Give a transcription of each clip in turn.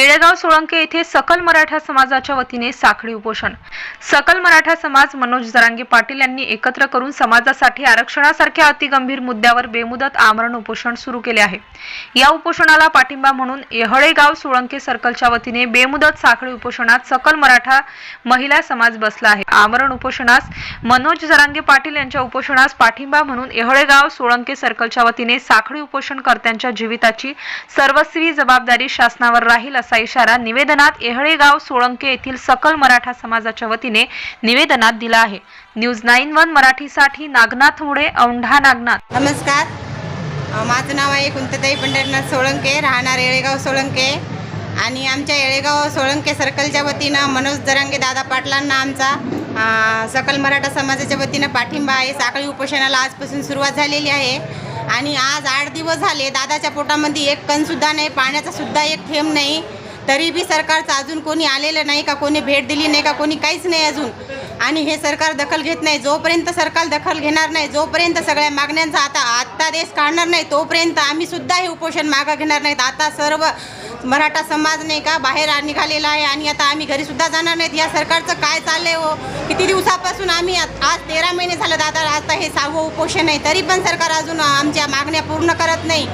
केळेगाव सोळंके येथे सकल मराठा समाजाच्या वतीने साखळी उपोषण सकल मराठा समाज मनोज जरांगे पाटील यांनी एकत्र करून समाजासाठी आरक्षणासारख्या अतिगंभीर मुद्द्यावर बेमुदत आमरण उपोषण सुरू केले आहे. या उपोषणाला पाठिंबा म्हणून येहळेगाव सोळंके सर्कलच्या वतीने बेमुदत साखळी उपोषणात सकल मराठा महिला समाज बसला आहे. आमरण उपोषणास मनोज जरांगे पाटील यांच्या उपोषणास पाठिंबा म्हणून येहळेगाव सोळंके सर्कलच्या वतीने साखळी उपोषणकर्त्यांच्या जीविताची सर्वस्वी जबाबदारी शासनावर राहील असा इशारा निवेदनात येहळेगाव सोळंके येथील सकल मराठा समाजाच्या वतीने निवेदनात दिला आहे. न्यूज नाईन वन मराठीसाठी नागनाथ मुळे औंढा नागनाथ. नमस्कार. माझं नाव आहे कुंतताई पंढरनाथ सोळंके राहणार येळेगाव सोळंके. आणि आमच्या येळेगाव सोळंके सर्कलच्या वतीनं मनोज दरांगे दादा पाटलांना आमचा सकल मराठा समाजाच्या वतीनं पाठिंबा आहे. साखळी उपोषणाला आजपासून सुरुवात झालेली आहे. आणि आज आठ दिवस झाले दादाच्या पोटामध्ये एक कणसुद्धा नाही पाण्याचा सुद्धा एक थेंब नाही. तरी बी सरकारचं अजून कोणी आलेलं नाही का कोणी भेट दिली नाही का कोणी काहीच नाही अजून. आणि हे सरकार दखल घेत नाही. जोपर्यंत सरकार दखल घेणार नाही जोपर्यंत सगळ्या मागण्यांचा आता आत्ता देश काढणार नाही तोपर्यंत आम्ही सुद्धा हे उपोषण मागं घेणार नाहीत. आता सर्व मराठा समाज नाही का? बाहेर निघालेला आहे आणि आता आम्ही घरी सुद्धा जाणार नाहीत. या सरकारचं काय चाललंय हो? किती दिवसापासून आम्ही आज तेरा महिने झालं दादा आता हे सहावं उपोषण आहे. तरी पण सरकार अजून आमच्या मागण्या पूर्ण करत नाही.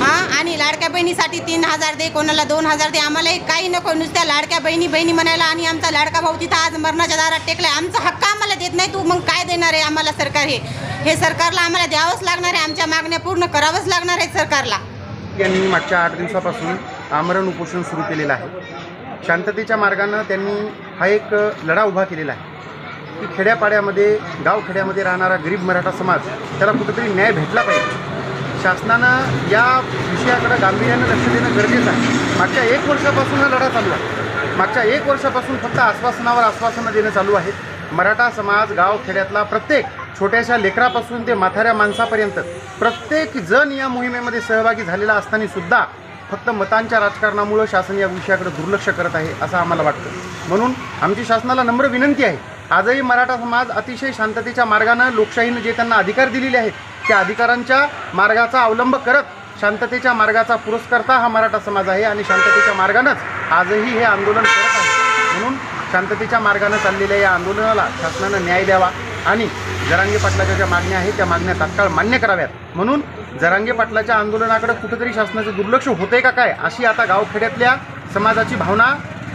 हां? आणि लाडक्या बहिणीसाठी तीन हजार दे कोणाला दोन हजार दे आम्हाला काही नको. नुसत्या लाडक्या बहिणी बहिणी म्हणायला आणि आमचा लाडका भाऊ तिथं आज मरणाच्या दारात टेकलाय. आमचा हक्क आम्हाला देत नाही. तू मग काय देणार आहे आम्हाला सरकार हे? हे सरकारला आम्हाला द्यावंच लागणार आहे. आमच्या मागण्या पूर्ण करावंच लागणार आहे सरकारला. यांनी मागच्या आठ दिवसापासून आमरण उपोषण सुरू केलेलं आहे. शांततेच्या मार्गानं त्यांनी हा एक लढा उभा केलेला आहे. की खेड्यापाड्यामध्ये गावखेड्यामध्ये राहणारा गरीब मराठा समाज त्याला कुठेतरी न्याय भेटला पाहिजे. शासनानं या विषयाकडं गांभीर्यानं लक्ष देणं गरजेचं आहे. मागच्या एक वर्षापासून हा लढा चालू आहे. मागच्या एक वर्षापासून फक्त आश्वासनावर आश्वासनं देणं चालू आहे. मराठा समाज गावखेड्यातला प्रत्येक छोट्याशा लेकरापासून ते म्हाताऱ्या माणसापर्यंत प्रत्येक जण या मोहिमेमध्ये सहभागी झालेला असताना सुद्धा फक्त मतांच्या राजकारणामुळं शासन या विषयाकडे दुर्लक्ष करत आहे असं आम्हाला वाटतं. म्हणून आमची शासनाला नम्र विनंती आहे आजही मराठा समाज अतिशय शांततेच्या मार्गानं लोकशाहीनं जे त्यांना अधिकार दिलेले आहेत त्या अधिकारांच्या मार्गाचा अवलंब करत शांततेच्या मार्गाचा पुरस्कर्ता हा मराठा समाज आहे आणि शांततेच्या मार्गानंच आजही हे आंदोलन करत आहे. म्हणून शांततेच्या मार्गानं चाललेल्या या आंदोलनाला शासनानं न्याय द्यावा आणि जरांगे पाटलाच्या ज्या मागण्या आहेत त्या मागण्या तात्काळ मान्य कराव्यात. म्हणून जरांगे पाटलाच्या आंदोलनाकडे कुठेतरी शासनाचं दुर्लक्ष होते का काय अशी आता गावखेड्यातल्या समाजाची भावना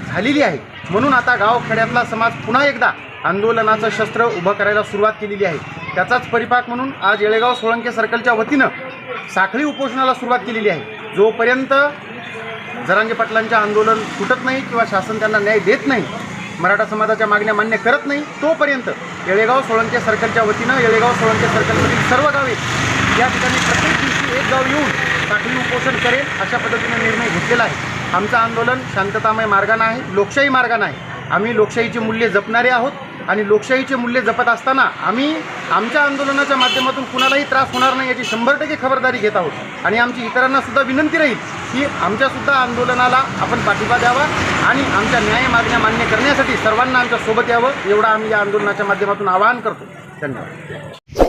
झालेली आहे. म्हणून आता गावखेड्यातला समाज पुन्हा एकदा आंदोलनाचं शस्त्र उभं करायला सुरुवात केलेली आहे. त्याचाच परिपाक म्हणून आज येळेगाव सोळंके सर्कलच्या वतीनं साखळी उपोषणाला सुरुवात केलेली आहे. जोपर्यंत जरांगे पाटलांचे आंदोलन सुटत नाही किंवा शासन त्यांना न्याय देत नाही मराठा समाजाच्या मागण्या मान्य करत नाही तोपर्यंत येळेगाव सोळंके सर्कलच्या वतीनं येळेगाव सोळंके सर्कलमधील सर्व गावे या ठिकाणी प्रत्येक दिवशी एक गाव येऊन साखळी उपोषण करेल अशा पद्धतीनं निर्णय घेतलेला आहे. आमचं आंदोलन शांततामय मार्गानं आहे लोकशाही मार्गानं आहे. आम्ही लोकशाहीची मूल्ये जपणारे आहोत आणि लोकशाहीचे मूल्य जपत असताना आम्ही आमच्या आंदोलनाच्या माध्यमातून कुणालाही त्रास होणार नाही याची शंभर टक्के खबरदारी घेत आहोत. आणि आमची इतरांना सुद्धा विनंती राहील की आमच्यासुद्धा आंदोलनाला आपण पाठिंबा द्यावा आणि आमच्या न्याय मागण्या मान्य करण्यासाठी सर्वांना आमच्यासोबत यावं एवढं आम्ही या आंदोलनाच्या माध्यमातून आवाहन करतो. धन्यवाद.